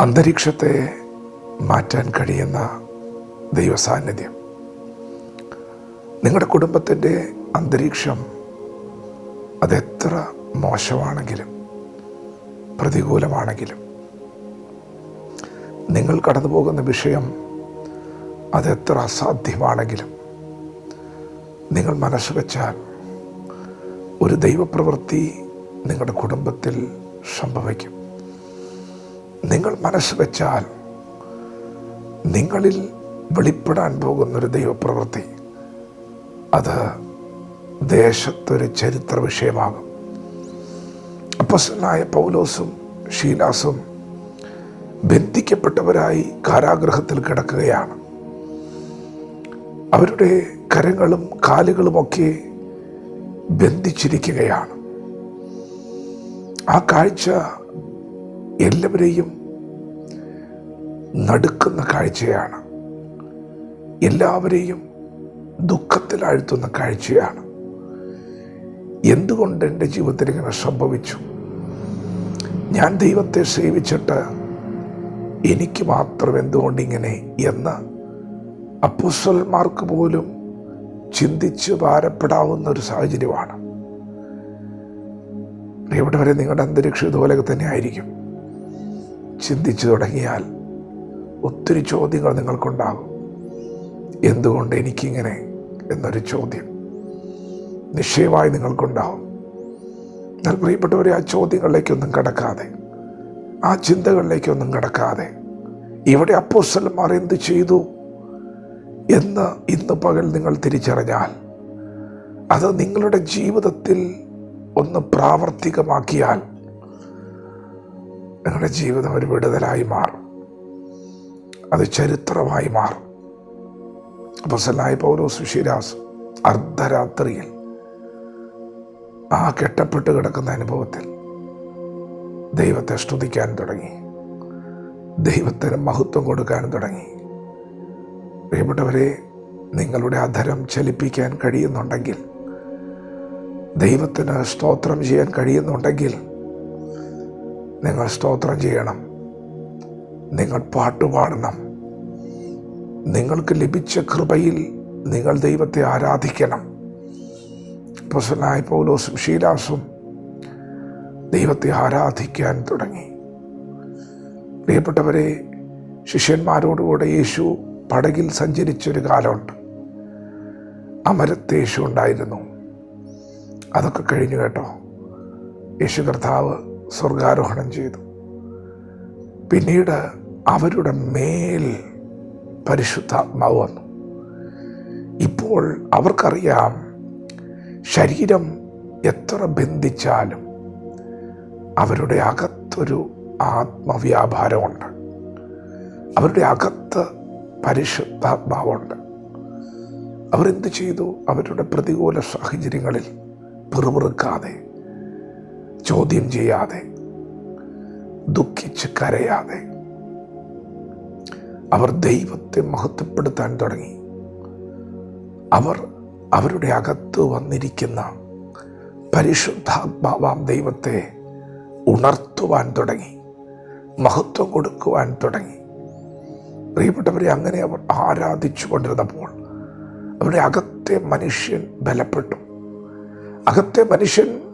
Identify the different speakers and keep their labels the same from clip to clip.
Speaker 1: അന്തരീക്ഷത്തെ മാറ്റാൻ കഴിയുന്ന ദൈവസാന്നിധ്യം. നിങ്ങളുടെ കുടുംബത്തിന്റെ അന്തരീക്ഷം അതെത്ര മോശമാണെങ്കിലും പ്രതികൂലമാണെങ്കിലും നിങ്ങൾ കടന്നു പോകുന്ന വിഷയം അതെത്ര അസാധ്യമാണെങ്കിലും നിങ്ങൾ മനസ്സ് വെച്ചാൽ ഒരു ദൈവപ്രവൃത്തി നിങ്ങളുടെ കുടുംബത്തിൽ സംഭവിക്കും. നിങ്ങൾ മനസ്സ് വെച്ചാൽ നിങ്ങളിൽ വെളിപ്പെടാൻ പോകുന്നൊരു ദൈവപ്രവൃത്തി. അത് ദേശത്തൊരു ചരിത്ര വിഷയമാകും. അപ്പസനായ പൗലോസും ഷീലാസും ബന്ധിക്കപ്പെട്ടവരായി കാരാഗ്രഹത്തിൽ കിടക്കുകയാണ്. അവരുടെ കരങ്ങളും കാലുകളുമൊക്കെ ബന്ധിച്ചിരിക്കുകയാണ്. ആ കാഴ്ച എല്ലാവരെയും നടുക്കുന്ന കാഴ്ചയാണ്. എല്ലാവരെയും ദുഃഖത്തിലാഴ്ത്തുന്ന കാഴ്ചയാണ്. എന്തുകൊണ്ട് എന്റെ ജീവിതത്തിൽ ഇങ്ങനെ സംഭവിച്ചു? ഞാൻ ദൈവത്തെ സേവിച്ചിട്ട് എനിക്ക് മാത്രം എന്തുകൊണ്ട് ഇങ്ങനെ എന്ന് അപ്പുസ്വലന്മാർക്ക് പോലും ചിന്തിച്ച് ഭാരപ്പെടാവുന്ന ഒരു സാഹചര്യമാണ്. ഇവിടെ വരെ നിങ്ങളുടെ അന്തരീക്ഷം ഇതുപോലെയൊക്കെ തന്നെ ആയിരിക്കും. ചിന്തിച്ചു തുടങ്ങിയാൽ ഒത്തിരി ചോദ്യങ്ങൾ നിങ്ങൾക്കുണ്ടാകും. എന്തുകൊണ്ട് എനിക്കിങ്ങനെ എന്നൊരു ചോദ്യം നിശ്ചയമായി നിങ്ങൾക്കുണ്ടാവും. എന്നാൽ പ്രിയപ്പെട്ടവരെ ആ ചോദ്യങ്ങളിലേക്കൊന്നും കടക്കാതെ ആ ചിന്തകളിലേക്കൊന്നും കടക്കാതെ ഇവിടെ അപ്പോസ്റ്റലന്മാർ എന്ത് ചെയ്തു എന്ന് ഇന്ന് പകൽ നിങ്ങൾ തിരിച്ചറിഞ്ഞാൽ അത് നിങ്ങളുടെ ജീവിതത്തിൽ ഒന്ന് പ്രാവർത്തികമാക്കിയാൽ നിങ്ങളുടെ ജീവിതം ഒരു വിടുതലായി മാറും. അത് ചരിത്രമായി മാറും. അപ്പസലായ പൗരോ സുഷിരാസ് അർദ്ധരാത്രിയിൽ ആ കെട്ടപ്പെട്ട് കിടക്കുന്ന അനുഭവത്തിൽ ദൈവത്തെ സ്തുതിക്കാൻ തുടങ്ങി. ദൈവത്തിന് മഹത്വം കൊടുക്കാൻ തുടങ്ങി. പ്രിയപ്പെട്ടവരെ നിങ്ങളുടെ അധരം ചലിപ്പിക്കാൻ കഴിയുന്നുണ്ടെങ്കിൽ ദൈവത്തിന് സ്തോത്രം ചെയ്യാൻ കഴിയുന്നുണ്ടെങ്കിൽ നിങ്ങൾ സ്തോത്രം ചെയ്യണം. നിങ്ങൾ പാട്ടുപാടണം നിങ്ങൾക്ക് ലഭിച്ച കൃപയിൽ നിങ്ങൾ ദൈവത്തെ ആരാധിക്കണം. പ്രസന്നായ പൗലോസും ഷീലാസും ദൈവത്തെ ആരാധിക്കാൻ തുടങ്ങി. പ്രിയപ്പെട്ടവരെ ശിഷ്യന്മാരോടുകൂടെ യേശു പടകിൽ സഞ്ചരിച്ചൊരു കാലമുണ്ട്. അമരത്ത് യേശു ഉണ്ടായിരുന്നു. അതൊക്കെ കഴിഞ്ഞു കേട്ടോ. യേശു കർത്താവ് സ്വർഗാരോഹണം ചെയ്തു. പിന്നീട് അവരുടെ മേൽ പരിശുദ്ധാത്മാവ് വന്നു. ഇപ്പോൾ അവർക്കറിയാം ശരീരം എത്ര ബന്ധിച്ചാലും അവരുടെ അകത്തൊരു ആത്മവ്യാപാരമുണ്ട്. അവരുടെ അകത്ത് പരിശുദ്ധാത്മാവുണ്ട്. അവരെന്ത് ചെയ്തു? അവരുടെ പ്രതികൂല സാഹചര്യങ്ങളിൽ പിറുപിറുക്കാതെ ചോദ്യം ചെയ്യാതെ ദുഃഖിച്ച് കരയാതെ അവർ ദൈവത്തെ മഹത്വപ്പെടുത്താൻ തുടങ്ങി. അവർ അവരുടെ അകത്ത് വന്നിരിക്കുന്ന പരിശുദ്ധാത്മാവാം ദൈവത്തെ ഉണർത്തുവാൻ തുടങ്ങി മഹത്വം കൊടുക്കുവാൻ തുടങ്ങി. പ്രിയപ്പെട്ടവരെ അങ്ങനെ അവർ ആരാധിച്ചു കൊണ്ടിരുന്നപ്പോൾ അവരുടെ അകത്തെ മനുഷ്യൻ ബലപ്പെട്ടു. അകത്തെ മനുഷ്യൻ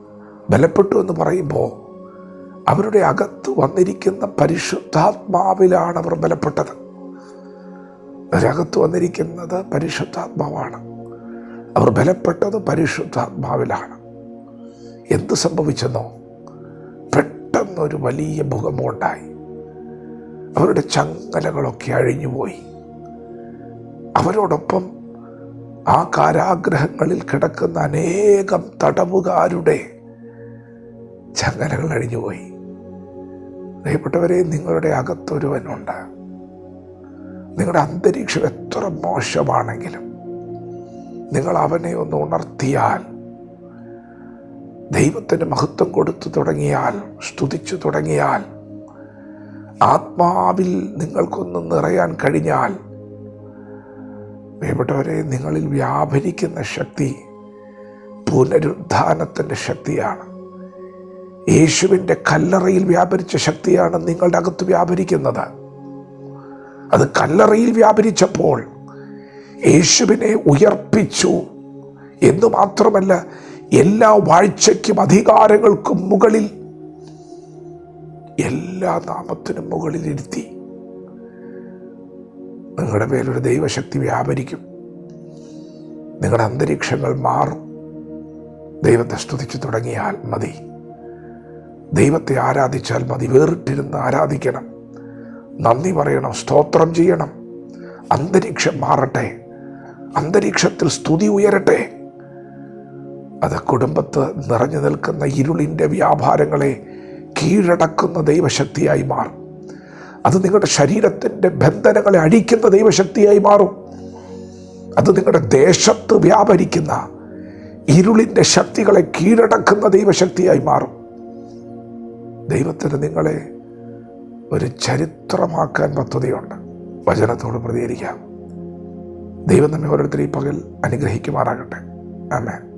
Speaker 1: ബലപ്പെട്ടു എന്ന് പറയുമ്പോൾ അവരുടെ അകത്ത് വന്നിരിക്കുന്ന പരിശുദ്ധാത്മാവിലാണ് അവർ ബലപ്പെട്ടത്. അവരകത്ത് വന്നിരിക്കുന്നത് പരിശുദ്ധാത്മാവാണ്. അവർ ബലപ്പെട്ടത് പരിശുദ്ധാത്മാവിലാണ്. എന്ത് സംഭവിച്ചെന്നോ? പെട്ടെന്നൊരു വലിയ ഭൂകമ്പമുണ്ടായി. അവരുടെ ചങ്ങലകളൊക്കെ അഴിഞ്ഞുപോയി. അവരോടൊപ്പം ആ കാരാഗ്രഹങ്ങളിൽ കിടക്കുന്ന അനേകം തടവുകാരുടെ ചങ്ങലകൾ അഴിഞ്ഞുപോയി. പ്രിയപ്പെട്ടവരെ നിങ്ങളുടെ അകത്തൊരുവനുണ്ട് നിങ്ങളുടെ അന്തരീക്ഷം എത്ര മോശമാണെങ്കിലും നിങ്ങൾ അവനെ ഒന്ന് ഉണർത്തിയാൽ ദൈവത്തിന് മഹത്വം കൊടുത്തു തുടങ്ങിയാൽ സ്തുതിച്ചു തുടങ്ങിയാൽ ആത്മാവിൽ നിങ്ങൾക്കൊന്ന് നിറയാൻ കഴിഞ്ഞാൽ പ്രിയപ്പെട്ടവരെ നിങ്ങളിൽ വ്യാപരിക്കുന്ന ശക്തി പുനരുദ്ധാനത്തിന്റെ ശക്തിയാണ്. യേശുവിന്റെ കല്ലറയിൽ വ്യാപരിച്ച ശക്തിയാണ് നിങ്ങളുടെ അകത്ത് വ്യാപരിക്കുന്നത്. അത് കല്ലറയിൽ വ്യാപരിച്ചപ്പോൾ യേശുവിനെ ഉയർപ്പിച്ചു. എന്ന് മാത്രമല്ല എല്ലാ വാഴ്ചയ്ക്കും അധികാരങ്ങൾക്കും മുകളിൽ എല്ലാ നാമത്തിനും മുകളിൽ ഇരുത്തി നിങ്ങളുടെ മേലൊരു ദൈവശക്തി വ്യാപരിക്കും. നിങ്ങളുടെ അന്തരീക്ഷങ്ങൾ മാറും. ദൈവത്തെ സ്തുതിച്ചു തുടങ്ങിയാൽ മതി. ദൈവത്തെ ആരാധിച്ചാൽ മതി വേറിട്ടിരുന്ന് ആരാധിക്കണം. നന്ദി പറയണം സ്തോത്രം ചെയ്യണം. അന്തരീക്ഷം മാറട്ടെ അന്തരീക്ഷത്തിൽ സ്തുതി ഉയരട്ടെ. അത് കുടുംബത്ത് നിറഞ്ഞു നിൽക്കുന്ന ഇരുളിന്റെ വ്യാപാരങ്ങളെ കീഴടക്കുന്ന ദൈവശക്തിയായി മാറും. അത് നിങ്ങളുടെ ശരീരത്തിന്റെ ബന്ധനങ്ങളെ അഴിക്കുന്ന ദൈവശക്തിയായി മാറും. അത് നിങ്ങളുടെ ദേശത്ത് വ്യാപരിക്കുന്ന ഇരുളിന്റെ ശക്തികളെ കീഴടക്കുന്ന ദൈവശക്തിയായി മാറും. ദൈവത്തിന് നിങ്ങളെ ഒരു ചരിത്രമാക്കാൻ പദ്ധതിയുണ്ട്. വചനത്തോട് പ്രതികരിക്കാം. ദൈവം നമ്മെ ഓരോരുത്തരെയും പകൽ അനുഗ്രഹിക്കുമാറാകട്ടെ. ആമേൻ.